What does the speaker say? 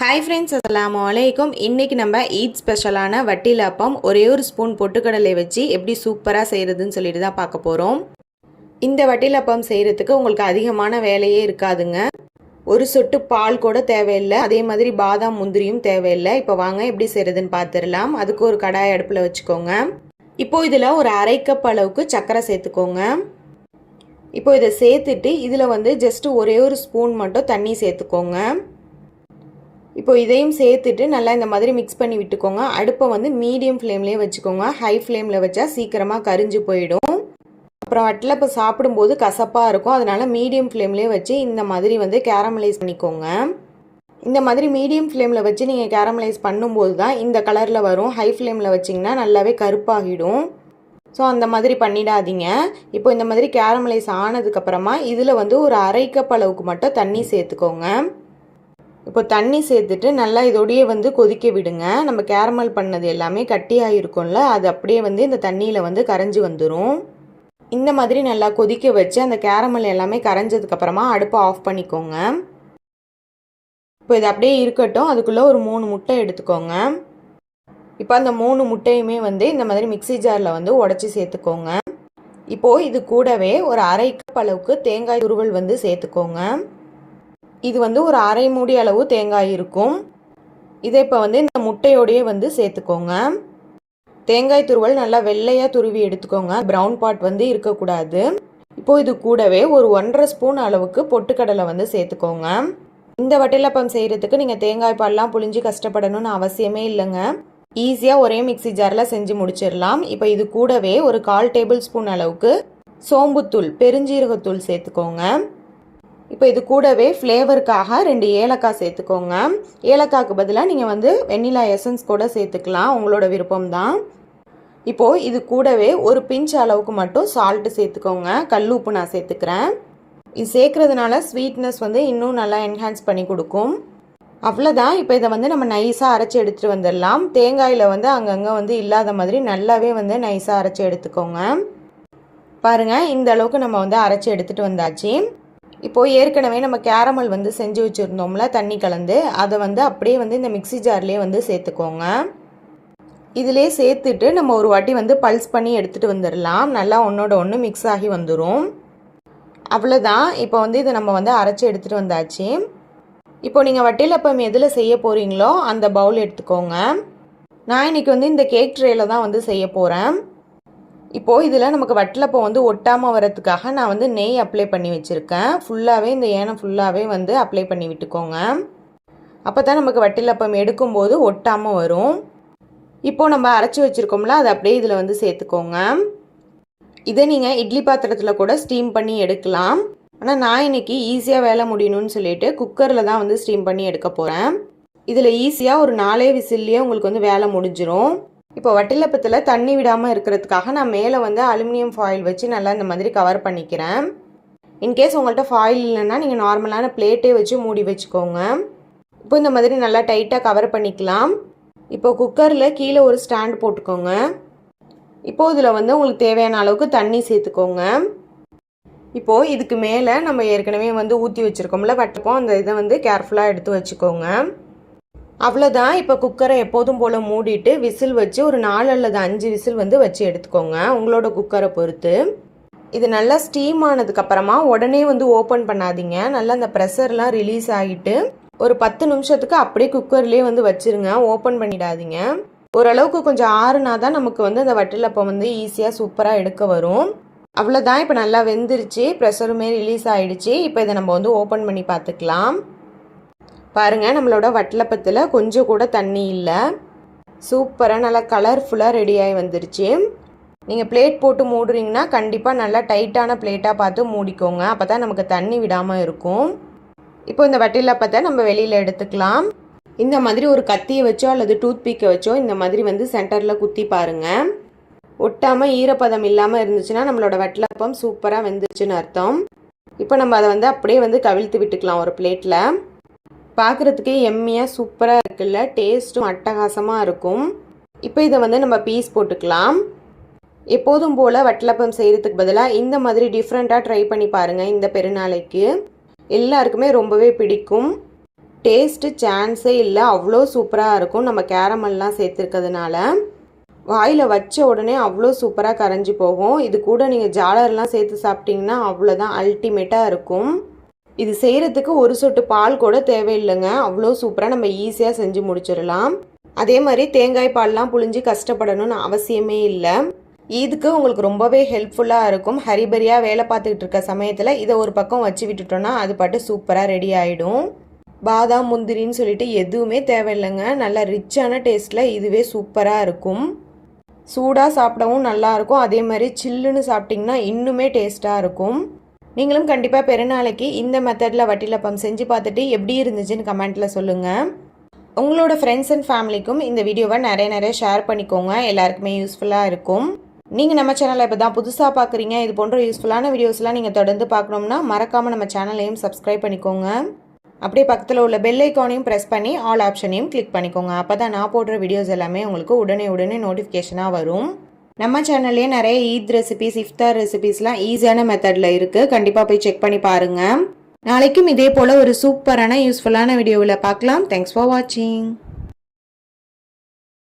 Hi friends அஸ்லாம் வலைக்கும் இன்றைக்கி நம்ம ஈத் ஸ்பெஷலான வட்டில் அப்பம் ஒரே ஒரு ஸ்பூன் பொட்டுக்கடலை வச்சு எப்படி சூப்பராக செய்கிறதுன்னு சொல்லிட்டு தான் பார்க்க போகிறோம் இந்த வட்டில் அப்பம் செய்கிறதுக்கு உங்களுக்கு அதிகமான வேலையே இருக்காதுங்க. ஒரு சொட்டு பால் கூட தேவையில்லை. அதே மாதிரி பாதாம் முந்திரியும் தேவையில்லை. இப்போ வாங்க எப்படி செய்கிறதுன்னு பார்த்துடலாம். அதுக்கு ஒரு கடாய் அடுப்பில் வச்சுக்கோங்க. இப்போ இதில் ஒரு அரை கப் அளவுக்கு சர்க்கரை சேர்த்துக்கோங்க. இப்போ இதை சேர்த்துட்டு இதில் வந்து ஜஸ்ட்டு ஒரே ஒரு ஸ்பூன் மட்டும் தண்ணி சேர்த்துக்கோங்க. இப்போ இதையும் சேர்த்துட்டு நல்லா இந்த மாதிரி மிக்ஸ் பண்ணி விட்டுக்கோங்க. அடுப்பை வந்து மீடியம் ஃப்ளேம்லேயே வச்சுக்கோங்க. ஹை ஃப்ளேமில் வச்சா சீக்கிரமாக கரிஞ்சு போயிடும். அப்புறம் வட்டில் இப்போ சாப்பிடும்போது கசப்பாக இருக்கும். அதனால மீடியம் ஃப்ளேம்லேயே வச்சு இந்த மாதிரி வந்து கேரமலைஸ் பண்ணிக்கோங்க. இந்த மாதிரி மீடியம் ஃப்ளேமில் வச்சு நீங்கள் கேரமலைஸ் பண்ணும்போது தான் இந்த கலரில் வரும். ஹை ஃப்ளேமில் வச்சிங்கன்னா நல்லாவே கருப்பாகிடும். ஸோ அந்த மாதிரி பண்ணிடாதீங்க. இப்போ இந்த மாதிரி கேரமலைஸ் ஆனதுக்கப்புறமா இதில் வந்து ஒரு அரை கப் அளவுக்கு மட்டும் தண்ணி சேர்த்துக்கோங்க. இப்போ தண்ணி சேர்த்துட்டு நல்லா இதோடையே வந்து கொதிக்க விடுங்க. நம்ம கேரமல் பண்ணது எல்லாமே கட்டியாக இருக்கும்ல அது அப்படியே வந்து இந்த தண்ணியில் வந்து கரைஞ்சி வந்துடும் இந்த மாதிரி நல்லா கொதிக்க வச்சு அந்த கேரமல் எல்லாமே கரைஞ்சதுக்கப்புறமா அடுப்பை ஆஃப் பண்ணிக்கோங்க. இப்போ இது அப்படியே இருக்கட்டும் அதுக்குள்ளே ஒரு மூணு முட்டை எடுத்துக்கோங்க. இப்போ அந்த மூணு முட்டையுமே வந்து இந்த மாதிரி மிக்சி ஜாரில் வந்து உடச்சி சேர்த்துக்கோங்க. இப்போது இது கூடவே ஒரு அரை கப் அளவுக்கு தேங்காய் துருவல் வந்து சேர்த்துக்கோங்க. இது வந்து ஒரு அரை மூடி அளவு தேங்காய் இருக்கும். இதை இப்போ வந்து இந்த முட்டையோடையே வந்து சேர்த்துக்கோங்க. தேங்காய் துருவல் நல்லா வெள்ளையாக துருவி எடுத்துக்கோங்க. ப்ரௌன் பாட் வந்து இருக்கக்கூடாது. இப்போது இது கூடவே ஒரு ஒன்றரை ஸ்பூன் அளவுக்கு பொட்டுக்கடலை வந்து சேர்த்துக்கோங்க. இந்த வட்டிலப்பம் செய்கிறதுக்கு நீங்கள் தேங்காய் பால்லாம் புளிஞ்சு கஷ்டப்படணும்னு அவசியமே இல்லைங்க. ஈஸியாக ஒரே மிக்சி ஜாரில் செஞ்சு முடிச்சிடலாம். இப்போ இது கூடவே ஒரு கால் டேபிள் ஸ்பூன் அளவுக்கு சோம்புத்தூள் பெருஞ்சீரகத்தூள் சேர்த்துக்கோங்க. இப்போ இது கூடவே ஃப்ளேவருக்காக ரெண்டு ஏலக்காய் சேர்த்துக்கோங்க. ஏலக்காய்க்கு பதிலாக நீங்கள் வந்து வெண்ணிலா எசன்ஸ் கூட சேர்த்துக்கலாம். உங்களோட விருப்பம் தான் இப்போது இது கூடவே ஒரு பிஞ்ச் அளவுக்கு மட்டும் சால்ட்டு சேர்த்துக்கோங்க. கல் உப்பு நான் சேர்த்துக்கிறேன். இது சேர்க்குறதுனால ஸ்வீட்னஸ் வந்து இன்னும் நல்லா என்ஹான்ஸ் பண்ணி கொடுக்கும். அவ்வளோதான் இப்போ இதை வந்து நம்ம நைஸாக அரைச்சி எடுத்துகிட்டு வந்துடலாம். தேங்காயில் வந்து அங்கங்கே வந்து இல்லாத மாதிரி நல்லாவே வந்து நைஸாக அரைச்சி எடுத்துக்கோங்க. பாருங்கள் இந்த அளவுக்கு நம்ம வந்து அரைச்சி எடுத்துகிட்டு வந்தாச்சு. இப்போது ஏற்கனவே நம்ம கேரமல் வந்து செஞ்சு வச்சுருந்தோம்ல தண்ணி கலந்து அதை வந்து அப்படியே வந்து இந்த மிக்சி ஜார்லேயே வந்து சேர்த்துக்கோங்க. இதிலே சேர்த்துட்டு நம்ம ஒரு வாட்டி வந்து பல்ஸ் பண்ணி எடுத்துகிட்டு வந்துடலாம் நல்லா ஒன்றோட ஒன்று மிக்ஸ் ஆகி வந்துடும் அவ்வளோதான் இப்போ வந்து இதை நம்ம வந்து அரைச்சி எடுத்துகிட்டு வந்தாச்சு. இப்போ நீங்கள் வட்டிலப்பம் எதில் செய்ய போகிறீங்களோ அந்த பவுல் எடுத்துக்கோங்க. நான் இன்றைக்கி வந்து இந்த கேக் ட்ரேயில் தான் வந்து செய்ய போகிறேன் இப்போது இதில் நமக்கு வட்டிலப்பம் வந்து ஒட்டாமல் வரதுக்காக நான் வந்து நெய் அப்ளை பண்ணி வச்சுருக்கேன். ஃபுல்லாகவே இந்த ஏனம் ஃபுல்லாகவே வந்து அப்ளை பண்ணி விட்டுக்கோங்க. அப்போ தான் நமக்கு வட்டிலப்பம் எடுக்கும்போது ஒட்டாமல் வரும். இப்போது நம்ம அரைச்சி வச்சுருக்கோம்ல அதை அப்படியே இதில் வந்து சேர்த்துக்கோங்க. இதை நீங்கள் இட்லி பாத்திரத்தில் கூட ஸ்டீம் பண்ணி எடுக்கலாம். ஆனால் நான் இன்னைக்கு ஈஸியாக வேலை முடியணும்னு சொல்லிட்டு குக்கரில் தான் வந்து ஸ்டீம் பண்ணி எடுக்க போகிறேன் இதில் ஈஸியாக ஒரு நாலே விசில்லையே உங்களுக்கு வந்து வேலை முடிஞ்சிடும் இப்போ வட்டிலப்பத்தில் தண்ணி விடாமல் இருக்கிறதுக்காக நான் மேலே வந்து அலுமினியம் ஃபாயில் வச்சு நல்லா இந்த மாதிரி கவர் பண்ணிக்கிறேன். இன்கேஸ் உங்கள்கிட்ட ஃபாயில் இல்லைன்னா நீங்கள் நார்மலான பிளேட்டே வச்சு மூடி வச்சுக்கோங்க. இப்போ இந்த மாதிரி நல்லா டைட்டாக கவர் பண்ணிக்கலாம். இப்போ குக்கரில் கீழே ஒரு ஸ்டாண்ட் போட்டுக்கோங்க. இப்போது இதில் வந்து உங்களுக்கு தேவையான அளவுக்கு தண்ணி சேர்த்துக்கோங்க. இப்போது இதுக்கு மேலே நம்ம ஏற்கனவே வந்து ஊற்றி வச்சுருக்கோம்ல வட்டப்போ அந்த இதை வந்து கேர்ஃபுல்லாக எடுத்து வச்சுக்கோங்க. அவ்வளோதான் இப்போ குக்கரை எப்போதும் போல் மூடிட்டு விசில் வச்சு ஒரு நாலு அல்லது அஞ்சு விசில் வந்து வச்சு எடுத்துக்கோங்க உங்களோட குக்கரை பொறுத்து. இது நல்லா ஸ்டீம் ஆனதுக்கப்புறமா உடனே வந்து ஓப்பன் பண்ணாதீங்க. நல்லா அந்த ப்ரெஷர்லாம் ரிலீஸ் ஆகிட்டு ஒரு பத்து நிமிஷத்துக்கு அப்படியே குக்கர்லேயே வந்து வச்சுருங்க. ஓப்பன் பண்ணிடாதீங்க. ஓரளவுக்கு கொஞ்சம் ஆறுனா தான் நமக்கு வந்து அந்த வட்டிலப்பம் வந்து ஈஸியாக சூப்பராக எடுக்க வரும். அவ்வளோதான் இப்போ நல்லா வெந்துருச்சு. ப்ரெஷருமே ரிலீஸ் ஆகிடுச்சு இப்போ இதை நம்ம வந்து ஓப்பன் பண்ணி பார்த்துக்கலாம். பாருங்கள் நம்மளோட வட்டலப்பத்தில் கொஞ்சம் கூட தண்ணி இல்லை. சூப்பராக நல்லா கலர்ஃபுல்லாக ரெடியாகி வந்துருச்சு. நீங்கள் பிளேட் போட்டு மூடுறீங்கன்னா கண்டிப்பாக நல்லா டைட்டான பிளேட்டாக பார்த்து மூடிக்கோங்க. அப்போ தான் நமக்கு தண்ணி விடாமல் இருக்கும். இப்போ இந்த வட்டிலப்பத்தை நம்ம வெளியில் எடுத்துக்கலாம். இந்த மாதிரி ஒரு கத்தியை வச்சோ அல்லது டூத் பீக்கை வச்சோ இந்த மாதிரி வந்து சென்டரில் குத்தி பாருங்கள் ஒட்டாமல் ஈரப்பதம் இல்லாமல் இருந்துச்சுன்னா நம்மளோட வட்டலப்பம் சூப்பராக வெந்துருச்சுன்னு அர்த்தம். இப்போ நம்ம அதை வந்து அப்படியே வந்து கவிழ்த்து விட்டுக்கலாம் ஒரு பிளேட்டில் பார்க்குறதுக்கே எம்மியாக சூப்பராக இருக்குல்ல டேஸ்ட்டும் அட்டகாசமாக இருக்கும். இப்போ இதை வந்து நம்ம பீஸ் போட்டுக்கலாம். எப்போதும் போல் வட்டலப்பம் செய்கிறதுக்கு பதிலாக இந்த மாதிரி டிஃப்ரெண்ட்டாக ட்ரை பண்ணி பாருங்கள் இந்த பெருநாளைக்கு. எல்லாருக்குமே ரொம்பவே பிடிக்கும். டேஸ்ட்டு சான்ஸே இல்லை அவ்வளோ சூப்பராக இருக்கும். நம்ம கேரமெல்லாம் சேர்த்துருக்கிறதுனால. வாயில் வச்ச உடனே அவ்வளோ சூப்பராக கரைஞ்சி போகும். இது கூட நீங்கள் ஜாலர்லாம் சேர்த்து சாப்பிட்டிங்கன்னா அவ்வளோதான் அல்டிமேட்டாக இருக்கும். இது செய்கிறதுக்கு ஒரு சொட்டு பால் கூட தேவையில்லைங்க. அவ்வளோ சூப்பராக நம்ம ஈஸியாக செஞ்சு முடிச்சிடலாம். அதே மாதிரி தேங்காய் பால்லாம் புழிஞ்சு கஷ்டப்படணும்னு அவசியமே இல்லை. இதுக்கு உங்களுக்கு ரொம்பவே ஹெல்ப்ஃபுல்லாக இருக்கும். ஹரிபரியாக வேலை பார்த்துக்கிட்டு இருக்க சமயத்தில் இதை ஒரு பக்கம் வச்சு விட்டுட்டோன்னா அது பாட்டு சூப்பராக ரெடி ஆகிடும் பாதாம் முந்திரின்னு சொல்லிட்டு எதுவுமே தேவையில்லைங்க. நல்லா ரிச்சான டேஸ்ட்டில் இதுவே சூப்பராக இருக்கும். சூடாக சாப்பிடவும் நல்லாயிருக்கும் அதே மாதிரி சில்லுன்னு சாப்பிட்டிங்கன்னா இன்னுமே டேஸ்ட்டாக இருக்கும். நீங்களும் கண்டிப்பாக பெருநாளைக்கு இந்த மெத்தடில் வட்டிலப்பம் செஞ்சு பார்த்துட்டு எப்படி இருந்துச்சுன்னு கமெண்ட்டில் சொல்லுங்கள் உங்களோட ஃப்ரெண்ட்ஸ் அண்ட் ஃபேமிலிக்கும் இந்த வீடியோவை நிறைய நிறைய ஷேர் பண்ணிக்கோங்க. எல்லாருக்குமே யூஸ்ஃபுல்லாக இருக்கும். நீங்கள் நம்ம சேனலை இப்போ தான் புதுசாக பார்க்குறீங்க இது போன்ற யூஸ்ஃபுல்லான வீடியோஸ்லாம் நீங்கள் தொடர்ந்து பார்க்கணும்னா மறக்காமல் நம்ம சேனலையும் சப்ஸ்கிரைப் பண்ணிக்கோங்க. அப்படியே பக்கத்தில் உள்ள பெல் ஐக்கானையும் ப்ரெஸ் பண்ணி ஆல் ஆப்ஷனையும் கிளிக் பண்ணிக்கோங்க. அப்போ தான் நான் போடுற வீடியோஸ் எல்லாமே உங்களுக்கு உடனே உடனே நோட்டிஃபிகேஷனாக வரும். நம்ம சேனல்லே நிறைய ஈத் ரெசிபிஸ் இஃப்தார் ரெசிபிஸ்லாம் ஈஸியான மெத்தடில் இருக்குது கண்டிப்பாக போய் செக் பண்ணி பாருங்கள் நாளைக்கும் இதே போல் ஒரு சூப்பரான யூஸ்ஃபுல்லான வீடியோவில் பார்க்கலாம். தேங்க்ஸ் ஃபார் வாட்சிங்